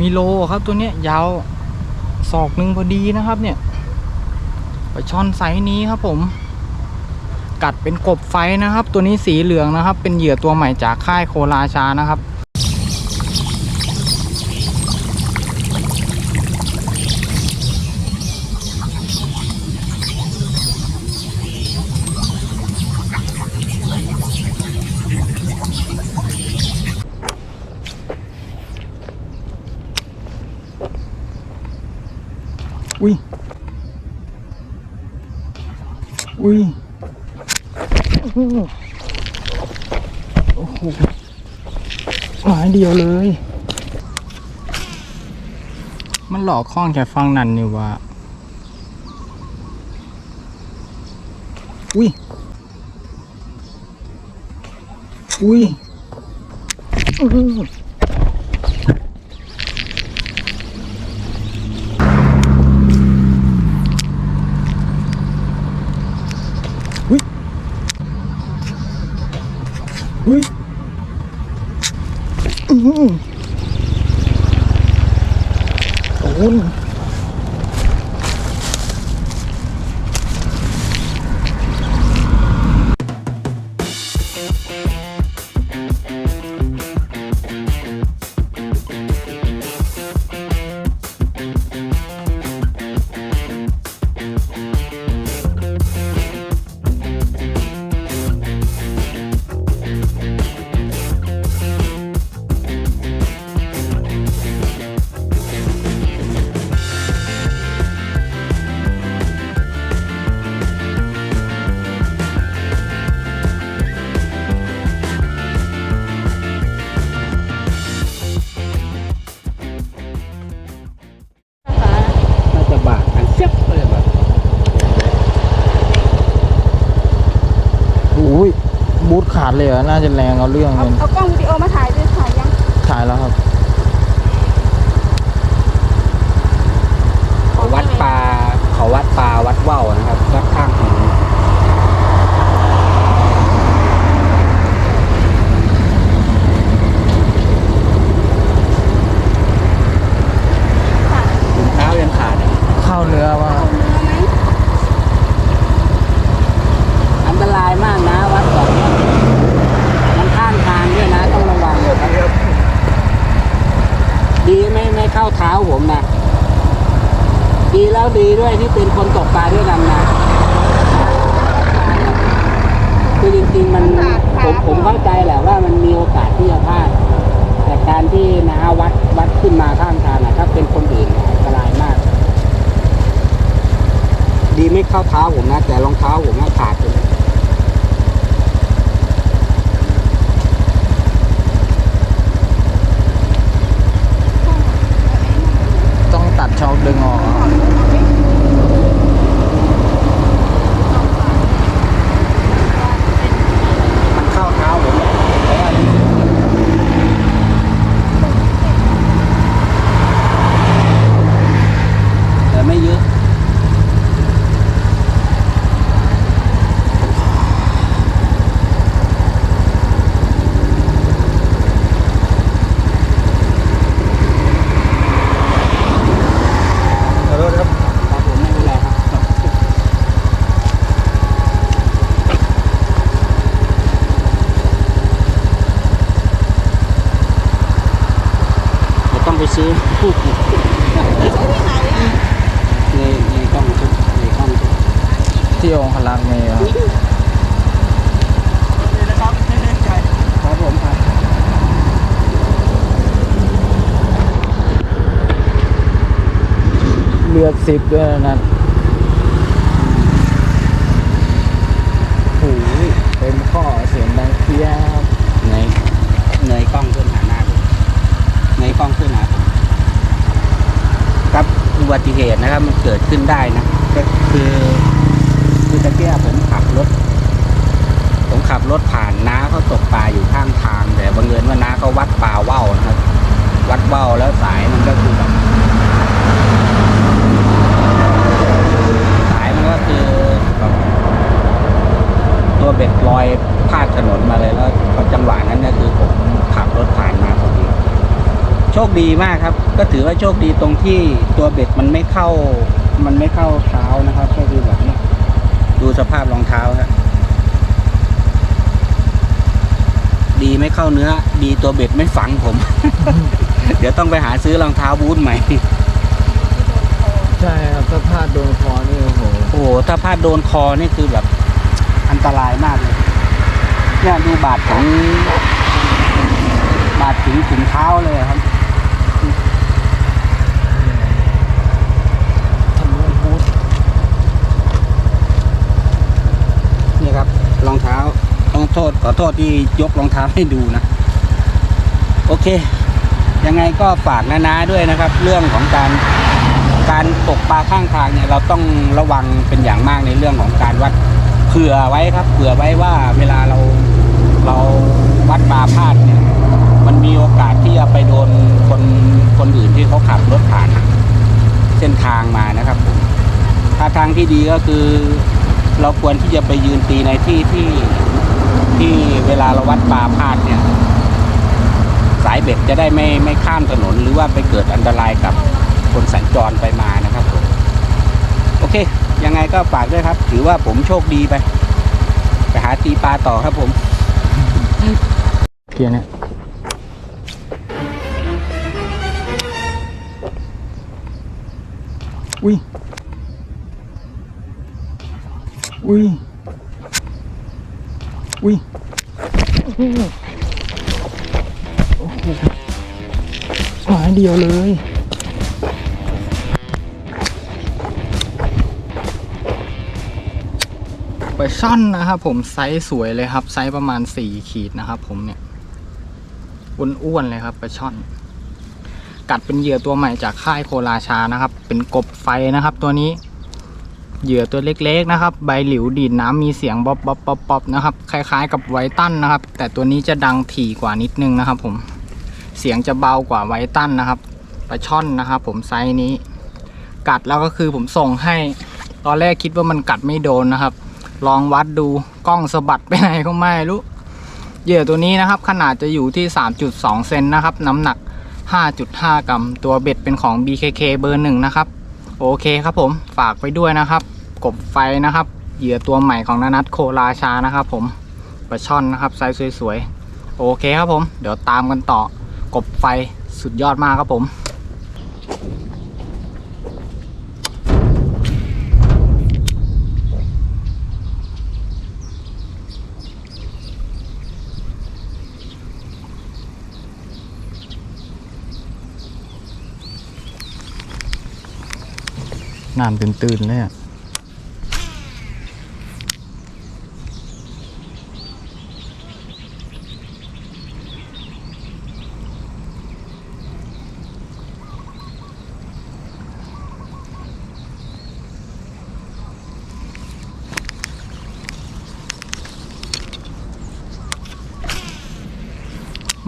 มีโลครับตัวเนี้ยยาวศอกหนึ่งพอดีนะครับ เนี่ยปลาช่อนไซส์นี้ครับผม กัดเป็นกบไฟนะครับ ตัวนี้สีเหลืองนะครับ เป็นเหยื่อตัวใหม่จากค่ายโคราชานะครับ อุ้ย อุ้ย โอ้โหโอ้โหมายเดียวเลย มันหลอกข้องแค่ฟังนั่นนี่วะอุ้ย อุ้ย อื้าจะแรงเอาเรื่องเอาเลยเอากล้องวิดีโอมาถ่ายด้วยถ่ายยังถ่ายแล้วครับ เขาวัดปลาเขาวัดปลาวัดว่าวนะครับวัดข้างหูถ่าย ถุงเท้ายังขาดอะ เข้าเนื้อว่า เอาเนื้อไหม อันตรายมากนะ วัดก่อนเนี่ยมันข้างทางด้วยนะ ต้องระวังนะครับดีไม่ไม่เข้าเท้าผมนะ ดีดีด้วยที่เป็นคนตกปลาด้วยกันนะคือจริงๆมันผมผมเข้าใจแหละว่ามันมีโอกาสที่จะพลาดแต่การที่นะวัดวัดขึ้นมาข้างทางนะถ้าเป็นคนอื่นอันตรายมาก ดีไม่เข้าเท้าผมนะแต่รองเท้าผมนะขาดไปเลย ต้องตัดช็อคดึงออก มันเข้าเท้าผมเพราะว่าแต่ไม่เยอะ ขอโทษครับ ครับผมไม่เป็นไรครับเราต้องไปซื้อผู้ปลูก ไม่ใช่ที่ไหนอะ ในในกล้องชุดในกล้องชุด ที่องค์ลักษ์มีครับครับผมครับเลือดซิปด้วยนะโอ้ยเต็มข้อเสียงดังเพี้ยครับเงยเงกล้องขึ้นหาหน้าดูเงกล้องขึ้นหาครับอุบัติเหตุนะครับมันเกิดขึ้นได้นะก็คือ คือตะเกียบผมขับรถ ผมขับรถผ่านน้าเขาตกปลาอยู่ข้างทาง แต่บังเอิญว่าน้าเขาวัดปลาว่าวนะครับ วัดว่าวแล้วสายมันก็คือแบบสายมันก็คือแบบตัวเบ็ดลอยพาดถนนมาเลยแล้วจังหวะนั้นเนี่ยคือผมขับรถผ่านมาพอดีโชคดีมากครับ ก็ถือว่าโชคดีตรงที่ตัวเบ็ดมันไม่เข้า มันไม่เข้าเท้านะครับก็คือแบบ ดูสภาพรองเท้าฮะดีไม่เข้าเนื้อ ดีตัวเบ็ดไม่ฝังผม เดี๋ยวต้องไปหาซื้อรองเท้าบูทใหม่ ใช่ครับถ้าพลาดโดนคอนี่โอ้โหโอ้โหถ้าพลาดโดนคอนี่คือแบบอันตรายมากเลยเนี่ยดูบาดถึงบาดถึงถึงเท้าเลยครับ ทำให้บูท นี่ครับรองเท้าต้อง โทษขอโทษที่ยกรองเท้าให้ดูนะ โอเค ยังไงก็ฝากนานาด้วยนะครับ เรื่องของการการตกปลาข้างทางเนี่ยเราต้องระวังเป็นอย่างมากในเรื่องของการวัดเผื่อไว้ครับ เผื่อไว้ว่าเวลาเราเราวัดปลาพลาดเนี่ยมันมีโอกาสที่จะไปโดนคนคนอื่นที่เขาขับรถผ่านเส้นทางมานะครับผมถ้าทางที่ดีก็คือ เราควรที่จะไปยืนตีในที่ที่ ที่เวลาเราวัดปลาพลาดเนี่ย สายเบ็ดจะได้ไม่ไม่ข้ามถนนหรือว่าไปเกิดอันตรายกับคนสัญจรไปมานะครับผมโอเค ยังไงก็ฝากด้วยครับ ถือว่าผมโชคดีไป ไปหาตีปลาต่อครับผมเกียร์เนี่ยอุ้ยอุ้ย อุ้ยโอ้โหหมายเดียวเลยไปช่อนนะครับผมไซส์สวยเลยครับ ไซส์ประมาณ 4 ขีดนะครับผมเนี่ยอ้วนๆเลยครับปลาช่อน กัดเป็นเหยื่อตัวใหม่จากค่ายโคราชานะครับ เป็นกบไฟนะครับตัวนี้ เหยื่อตัวเล็กๆนะครับ ใบหลิวดีดน้ำมีเสียงบ๊อบบ๊อบบ๊อบบ๊อบนะครับ คล้ายๆ กับไวตันนะครับ แต่ตัวนี้จะดังถี่กว่านิดนึงนะครับ ผม เสียงจะเบากว่าไวตันนะครับปลาช่อนนะครับ ผมไซส์นี้ กัดแล้วก็คือผมส่งให้ ตอนแรกคิดว่ามันกัดไม่โดนนะครับ ลองวัดดูกล้องสะบัดไปไหนก็ไม่รู้เหยื่อตัวนี้นะครับ ขนาดจะอยู่ที่ 3.2 เซนนะครับ น้ำหนัก 5.5 กรัม ตัวเบ็ดเป็นของ BKK เบอร์หนึ่งนะครับ โอเคครับผมฝากไปด้วยนะครับ กบไฟนะครับ เหยื่อตัวใหม่ของนานัทโคราชานะครับ ผมปลาช่อนนะครับไซส์สวยๆโอเคครับผม เดี๋ยวตามกันต่อกบไฟสุดยอดมากครับผม น้ำตื่นๆเลยอะ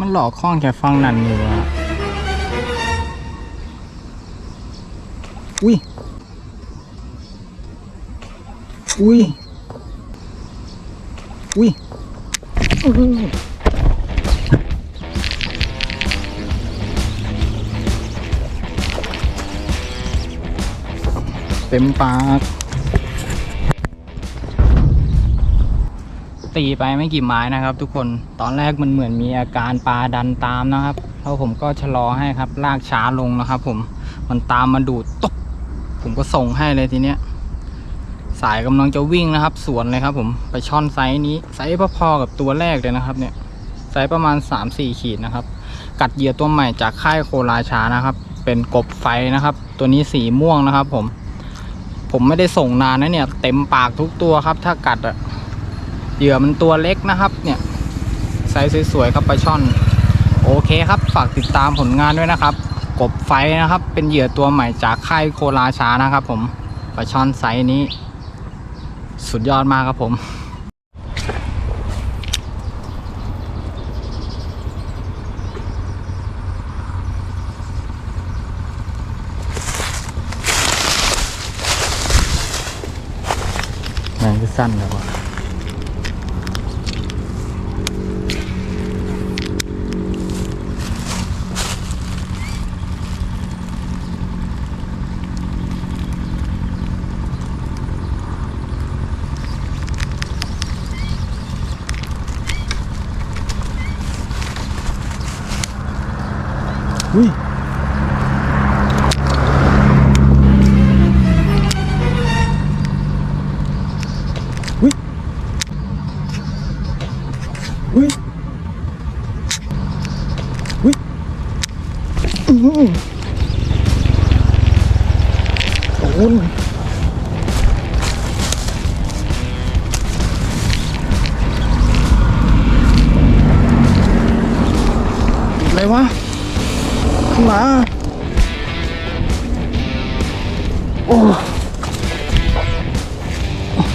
มันหลอกข้องแค่ฟังนั่นอยู่อะอุ้ย อุ้ย อุ้ยเต็มปาก ตีไปไม่กี่ไม้นะครับ ทุกคน ตอนแรกมันเหมือนมีอาการปลาดันตามนะครับแล้วผมก็ชะลอให้ครับ ลากช้าลงนะครับผม มันตามมาดูดตก ผมก็ส่งให้เลยทีเนี้ย สายกำลังจะวิ่งนะครับ สวนเลยครับ ผมไปช่อนไซส์นี้ไซส์พอๆกับตัวแรกเลยนะครับ เนี่ยไซส์ประมาณ 3-4 ขีดนะครับ กัดเหยื่อตัวใหม่จากค่ายโคราชานะครับ เป็นกบไฟนะครับ ตัวนี้สีม่วงนะครับ ผม ผมไม่ได้ส่งนานนะเนี่ย เต็มปากทุกตัวครับ ถ้ากัดอะเหยื่อมันตัวเล็กนะครับ เนี่ยไซส์สวยๆครับปลาช่อน โอเคครับ ฝากติดตามผลงานด้วยนะครับ กบไฟนะครับ เป็นเหยื่อตัวใหม่จากค่ายโคราชานะครับ ผมปลาช่อนไซส์นี้ สุดยอดมากครับผม แมงที่สั้นแล้วว่ะ วะ ขึ้นมา โอ้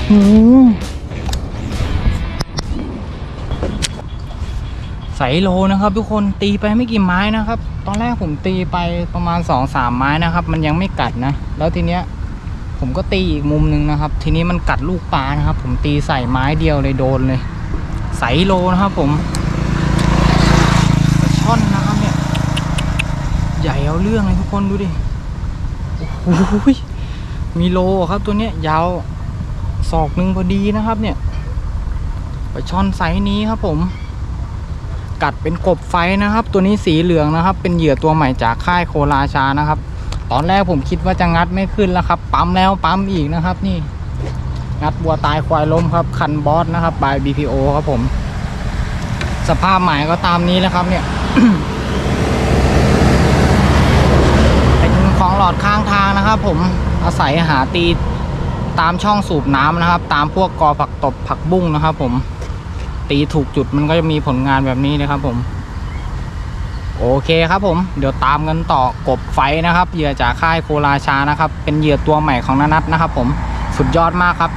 อื้อหือใสโลนะครับ ทุกคนตีไปไม่กี่ไม้นะครับ ตอนแรกผมตีไปประมาณสองสามไม้นะครับ มันยังไม่กัดนะ แล้วทีเนี้ย ผมก็ตีอีกมุมหนึ่งนะครับ ทีนี้มันกัดลูกปลานะครับ ผมตีใส่ไม้เดียวเลยโดนเลย ใสโลนะครับผมปลาช่อนนะครับเนี่ย ใหญ่เอาเรื่องเลยทุกคนดูดิโอ้โหมีโลครับตัวเนี้ยยาวศอกหนึ่งพอดีนะครับเนี่ยปลาช่อนไซส์นี้ครับผม กัดเป็นกบไฟนะครับ ตัวนี้สีเหลืองนะครับ เป็นเหยื่อตัวใหม่จากค่ายโคราชานะครับ ตอนแรกผมคิดว่าจะงัดไม่ขึ้นแล้วครับ ปั๊มแล้วปั๊มอีกนะครับ นี่ งัดบัวตายควายล้มครับ คันบอสนะครับบาย BPO ครับผม สภาพหมายก็ตามนี้แล้วครับเนี่ย เป็นของหลอ ดข้างทางนะครับ ผมอาศัยหาตีตามช่องสูบน้ำนะครับ ตามพวกกอผักตบผักบุ้งนะครับ ผมตีถูกจุดมันก็จะมีผลงานแบบนี้นะครับ ผม โอเคครับ ผม เดี๋ยวตามกันต่อกบไฟนะครับเหยื่อจากค่ายโคราชานะครับ เป็นเหยื่อตัวใหม่ของนานัทนะครับ ผมสุดยอดมากครับ